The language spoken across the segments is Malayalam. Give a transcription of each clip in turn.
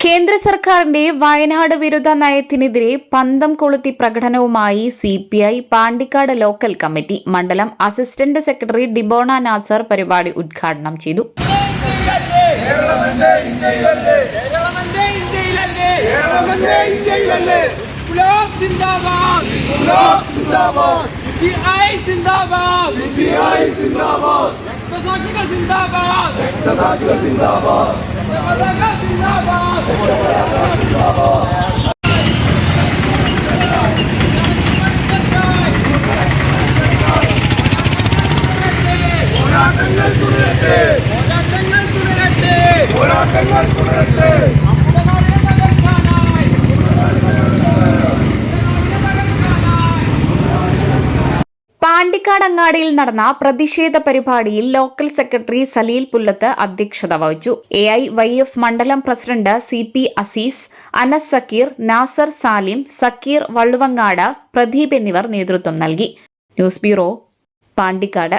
കേന്ദ്ര സർക്കാരിന്റെ വയനാട് വിരുദ്ധ നയത്തിനെതിരെ പന്തം കൊളുത്തി പ്രകടനവുമായി C P I Pandikkad local committee മണ്ഡലം അസിസ്റ്റന്റ് സെക്രട്ടറി ഡിബോണ നാസർ പരിപാടി ഉദ്ഘാടനം ചെയ്തു. കേരളമല്ലേ പോരാട്ടങ്ങൾ തുടരട്ടെ. പോരാട്ടങ്ങൾ തുടരട്ടെ പോരാട്ടങ്ങൾ തുടരട്ടെ നമ്മുടെ നാടിനെ തകർക്കാനായി പാണ്ടിക്കാട് അങ്ങാടിയിൽ നടന്ന പ്രതിഷേധ പരിപാടിയിൽ ലോക്കൽ സെക്രട്ടറി സലീൽ പുല്ലത്ത് അധ്യക്ഷത വഹിച്ചു. എ ഐ വൈ എഫ് മണ്ഡലം president C P Azeez Anas Sakeer Nasar Salim Sakeer Valluvangad Pradeep എന്നിവർ നേതൃത്വം നൽകി. News bureau Pandikkad.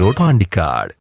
Road Pandikkad